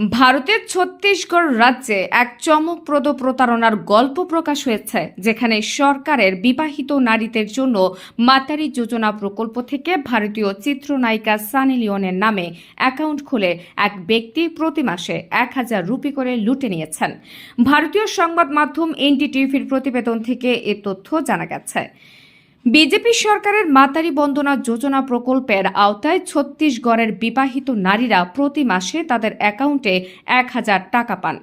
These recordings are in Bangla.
ভারতের ছত্তিশগড় রাজ্যে এক চমকপ্রদ প্রতারণার গল্প প্রকাশ হয়েছে, যেখানে সরকারের বিবাহিত নারীদের জন্য মাতারি যোজনা প্রকল্প থেকে ভারতীয় চিত্রনায়িকা সানি লিওনের নামে অ্যাকাউন্ট খুলে এক ব্যক্তি প্রতি মাসে এক হাজার রুপি করে লুটে নিয়েছেন। ভারতীয় সংবাদ মাধ্যম এনডিটিভির প্রতিবেদন থেকে এ তথ্য জানা গেছে। বিজেপি সরকারের মাতারি বন্দনা যোজনা প্রকল্পের আওতায় ছত্তিশগড়ের বিবাহিত নারীরা প্রতি মাসে তাদের অ্যাকাউন্টে এক হাজার টাকা পান।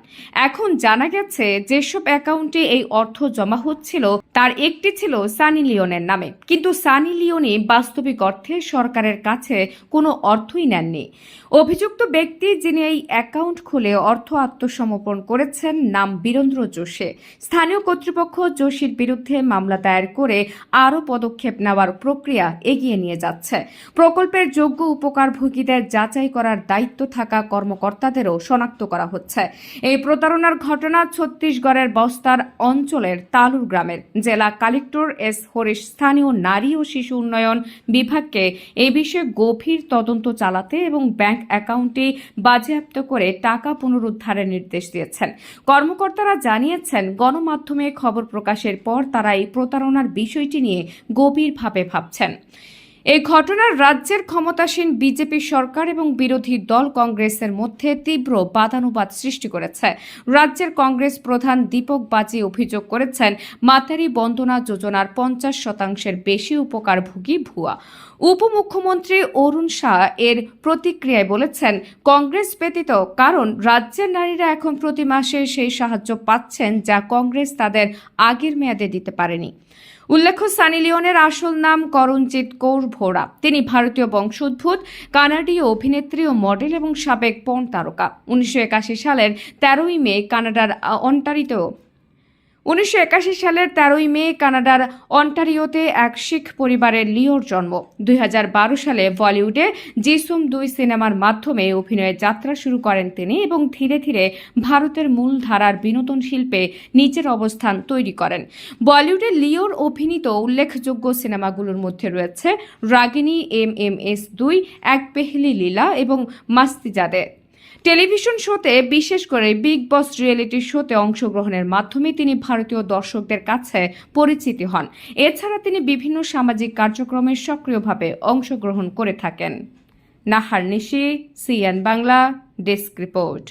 এখন জানা গেছে, যেসব অ্যাকাউন্টে এই অর্থ জমা হচ্ছিল তার একটি ছিল সানি লিওনের নামে। কিন্তু সানি লিওনি বাস্তবিক অর্থে সরকারের কাছে কোনো অর্থই নেননি। অভিযুক্ত ব্যক্তি যিনি এই অ্যাকাউন্ট খুলে অর্থ আত্মসমর্পণ করেছেন নাম বীরেন্দ্র যোশী। স্থানীয় কর্তৃপক্ষ যোশীর বিরুদ্ধে মামলা দায়ের করে আরও পদক্ষেপ নেওয়ার প্রক্রিয়া এগিয়ে নিয়ে যাচ্ছে। প্রকল্পের যোগ্য উপকারভোগীদের যাচাই করার দায়িত্ব থাকা কর্মকর্তাদেরও শনাক্ত করা হচ্ছে। এই প্রতারণার ঘটনা ছত্তিশগড়ের বস্তার অঞ্চলের তালুর গ্রামের জেলা কালেক্টর এস হরিশ স্থানীয় নারী ও শিশু উন্নয়ন বিভাগকে এ বিষয়ে গভীর তদন্ত চালাতে এবং ব্যাংক অ্যাকাউন্টে বাজেয়াপ্ত করে টাকা পুনরুদ্ধারের নির্দেশ দিয়েছেন। কর্মকর্তারা জানিয়েছেন, গণমাধ্যমে খবর প্রকাশের পর তারা এই প্রতারণার বিষয়টি নিয়ে গভীরভাবে ভাবছেন। এই ঘটনার রাজ্যের ক্ষমতাসীন বিজেপি সরকার এবং বিরোধী দল কংগ্রেসের মধ্যে তীব্র বাদানুবাদ সৃষ্টি করেছে। রাজ্যের কংগ্রেস প্রধান দীপক বাজি অভিযোগ করেছেন, মাতারি বন্দনা যোজনার পঞ্চাশ শতাংশের বেশি উপকারভোগী ভুয়া। উপমুখ্যমন্ত্রী অরুণ শাহ এর প্রতিক্রিয়ায় বলেছেন, কংগ্রেস ব্যতীত কারণ রাজ্যের নারীরা এখন প্রতি মাসে সেই সাহায্য পাচ্ছেন যা কংগ্রেস তাদের আগের মেয়াদে দিতে পারেনি। উল্লেখ্য, সানি লিওনের আসল নাম করণজিৎ কৌর ভোরা। তিনি ভারতীয় বংশোদ্ভূত কানাডীয় অভিনেত্রী ও মডেল এবং সাবেক পণ তারকা। উনিশশো একাশি সালের তেরোই মে কানাডার অন্টারিতেও উনিশশো একাশি সালের তেরোই মে কানাডার অন্টারিওতে এক শিখ পরিবারের লিওর জন্ম। দুই হাজার বারো সালে বলিউডে জিসুম দুই সিনেমার মাধ্যমে অভিনয়ের যাত্রা শুরু করেন তিনি এবং ধীরে ধীরে ভারতের মূল ধারার বিনোদন শিল্পে নিজের অবস্থান তৈরি করেন। বলিউডে লিওর অভিনীত উল্লেখযোগ্য সিনেমাগুলোর মধ্যে রয়েছে রাগিনী, এম এম এস দুই, এক পেহলি লীলা এবং মাস্তিজাদে। টেলিভিশন শোতে, বিশেষ করে বিগ বস রিয়েলিটি শোতে অংশগ্রহণের মাধ্যমে তিনি ভারতীয় দর্শকদের কাছে পরিচিতি হন। এছাড়া তিনি বিভিন্ন সামাজিক কার্যক্রমে সক্রিয়ভাবে অংশগ্রহণ করে থাকেন। Nahar Nishi, CN Bangla, desk report.